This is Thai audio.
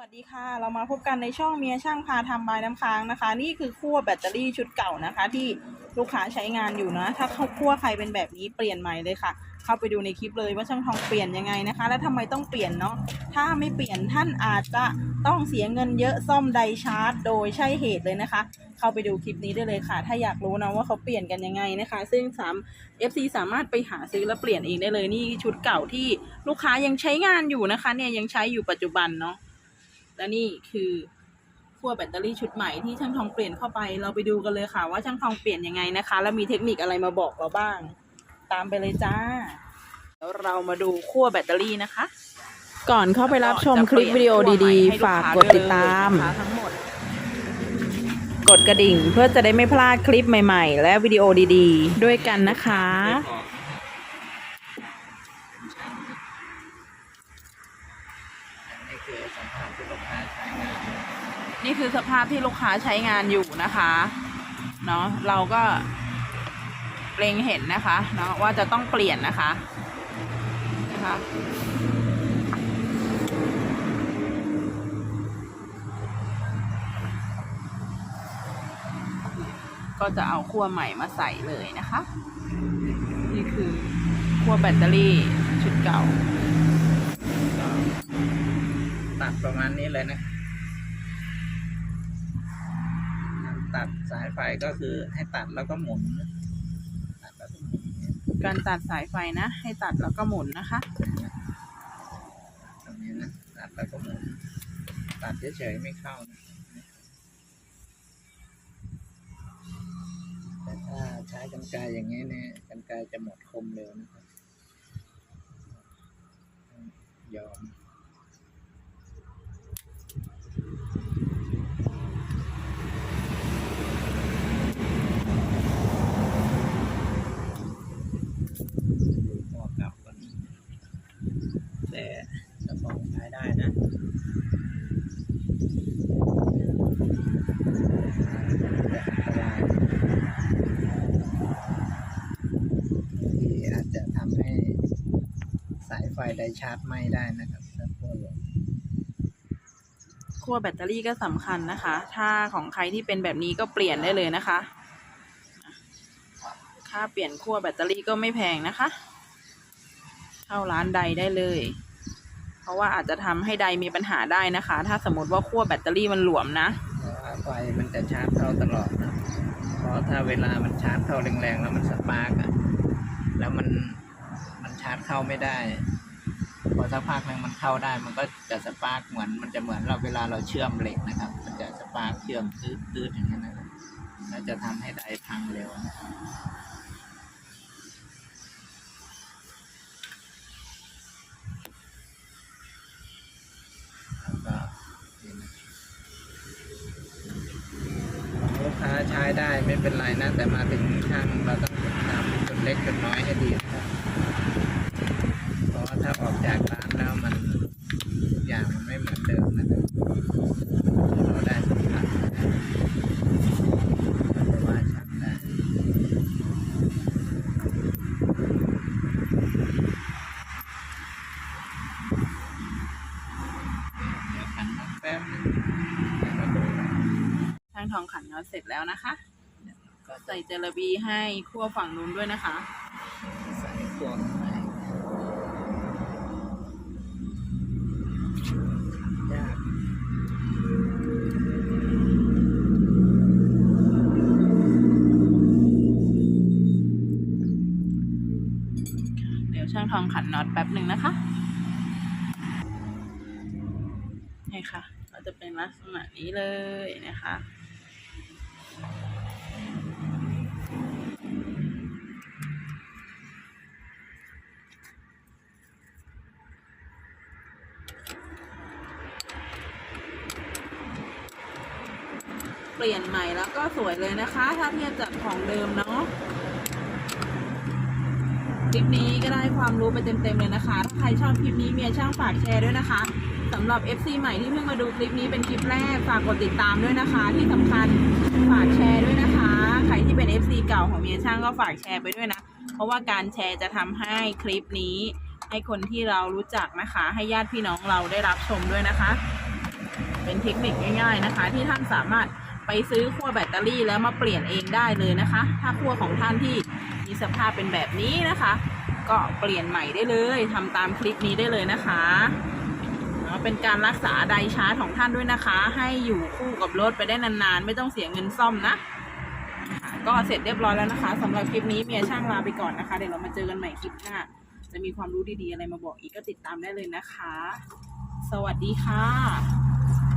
วัสดีค่ะ เรามาพบกันในช่องเมียช่างพาทำบายน้ำค้างนะคะ นี่คือขั้วแบตเตอรี่ชุดเก่านะคะ ที่ลูกค้าใช้งานอยู่นะ ถ้าเขาขั้วใครเป็นแบบนี้เปลี่ยนใหม่เลยค่ะ เข้าไปดูในคลิปเลยว่าช่างทองเปลี่ยนยังไงนะคะ และทำไมต้องเปลี่ยนเนาะถ้าไม่เปลี่ยนท่านอาจจะต้องเสียเงินเยอะซ่อมไดชาร์จ โดยใช่เหตุเลยนะคะ เข้าไปดูคลิปนี้ได้เลยค่ะ ถ้าอยากรู้นะว่าเขาเปลี่ยนกันยังไงนะคะ ซึ่งสาม FC สามารถไปหาซื้อและเปลี่ยนเองได้เลยนี่ชุดเก่าที่ลูกค้ายังใช้งานอยู่นะคะ เนี่ยยังใช้อยู่ปัจจุบันเนาะ และนี่คือขั้วแบตเตอรี่ชุดใหม่ที่ช่างทองเปลี่ยนเข้าไป เราไปดูกันเลยค่ะ ว่าช่างทองเปลี่ยนยังไงนะคะ แล้วมีเทคนิคอะไรมาบอกเราบ้าง ตามไปเลยจ้า แล้วเรามาดูขั้วแบตเตอรี่นะคะ ก่อนเข้าไปรับชมคลิปวิดีโอดีๆ ฝากกดติดตาม กดกระดิ่งเพื่อจะได้ไม่พลาดคลิปใหม่ ๆ และวิดีโอดีๆ ด้วยกันนะคะ ภาพที่ลูกค้าใช้งานนี่คือสภาพที่ลูกค้าใช้งานอยู่นะคะเนาะเราก็เปลงเห็นนะคะเนาะว่าจะต้องเปลี่ยนนะคะนะคะก็จะเอาขั้วใหม่มาใส่เลยนะคะ นี่คือขั้วแบตเตอรี่ชุดเก่า ตัดประมาณนี้เลยนะการตัดสายไฟก็คือให้ตัดแล้วก็หมุนตัดแล้วก็หมุนการตัดสายไฟนะ ให้ตัดแล้วก็หมุนนะคะตรงนี้นะตัดแล้วก็หมุนตัดเฉยๆไม่เข้านะแต่ถ้าใช้กันไกรอย่างนี้เนี่ยกันไกรจะหมดคมเร็วนะครับยอม ดูพอเก่ากันแต่ กระป๋องใช้ได้นะแต่อันตรายที่อาจจะทำให้สายไฟได้ชาร์จไหม้ได้นะครับถ้าพวกลงขั้วแบตเตอรี่ก็สำคัญนะคะ ถ้าของใครที่เป็นแบบนี้ก็เปลี่ยนได้เลยนะคะ ค่าเปลี่ยนขั้วแบตเตอรี่ก็ไม่แพงนะคะ เข้าร้านใดได้เลย เพราะว่าอาจจะทำให้ใดมีปัญหาได้นะคะ ถ้าสมมติว่าขั้วแบตเตอรี่มันหลวมนะไฟมันจะชาร์จเข้าตลอดนะเพราะถ้าเวลามันชาร์จเข้าแรงๆแล้วมันสปาร์กอะแล้วมันมันชาร์จเข้าไม่ได้พอสักพักหนึงมันเข้าได้มันก็จะสปาร์กเหมือนมันจะเหมือนเราเวลาเราเชื่อมเหล็กนะครับ มันจะสปาร์กเชื่อมตืดๆอย่างนั้นนะแล้วจะทำให้ไดพังเร็วนะครับ ได้ไม่เป็นไรนะ แต่มาถึงช่างเราต้องทำจุดเล็กจุดน้อยให้ดีนะครับเพราะว่าถ้าออกจากร้านแล้วมันทุกอย่างมันไม่เหมือนเดิมนะครับเราได้สัมผัสเพราะว่าช่างได้เดี๋ยวขันน้ำแป๊บนึงแล้วก็ดูนะ ช่างทองขันน็อตเสร็จแล้วนะคะ ก็ใส่เจลบีให้ขั้วฝั่งนู้นด้วยนะคะ ใส่พวงไปยากเดี๋ยวช่างทองขันน็อตแป๊บหนึ่งนะคะนี่ค่ะ ก็จะเป็นลักษณะนี้เลยนะคะ เปลี่ยนใหม่แล้วก็สวยเลยนะคะ ถ้าเทียบจากของเดิมเนาะคลิปนี้ก็ได้ความรู้ไปเต็มๆเลยนะคะ ถ้าใครชอบคลิปนี้เมียช่างฝากแชร์ด้วยนะคะสำหรับ FC ใหม่ที่เพิ่งมาดูคลิปนี้เป็นคลิปแรกฝากกดติดตามด้วยนะคะ ที่สำคัญฝากแชร์ด้วยนะคะ ใครที่เป็น FC เก่าของเมียช่างก็ฝากแชร์ไปด้วยนะ เพราะว่าการแชร์จะทำให้คลิปนี้ ให้คนที่เรารู้จักนะคะ ให้ญาติพี่น้องเราได้รับชมด้วยนะคะ เป็นเทคนิคง่าย ๆนะคะ ที่ท่านสามารถ ไปซื้อขั้วแบตเตอรี่แล้วมาเปลี่ยนเองได้เลยนะคะ ถ้าขั้วของท่านที่มีสภาพเป็นแบบนี้นะคะ ก็เปลี่ยนใหม่ได้เลยทำตามคลิปนี้ได้เลยนะคะเป็นการรักษาไดชาร์จของท่านด้วยนะคะ ให้อยู่คู่กับรถไปได้นานๆ ไม่ต้องเสียเงินซ่อมนะค่ะก็เสร็จเรียบร้อยแล้วนะคะสำหรับคลิปนี้เมียช่างลาไปก่อนนะคะ เดี๋ยวเรามาเจอกันใหม่คลิปหน้า จะมีความรู้ดีๆอะไรมาบอกอีกก็ติดตามได้เลยนะคะ สวัสดีค่ะ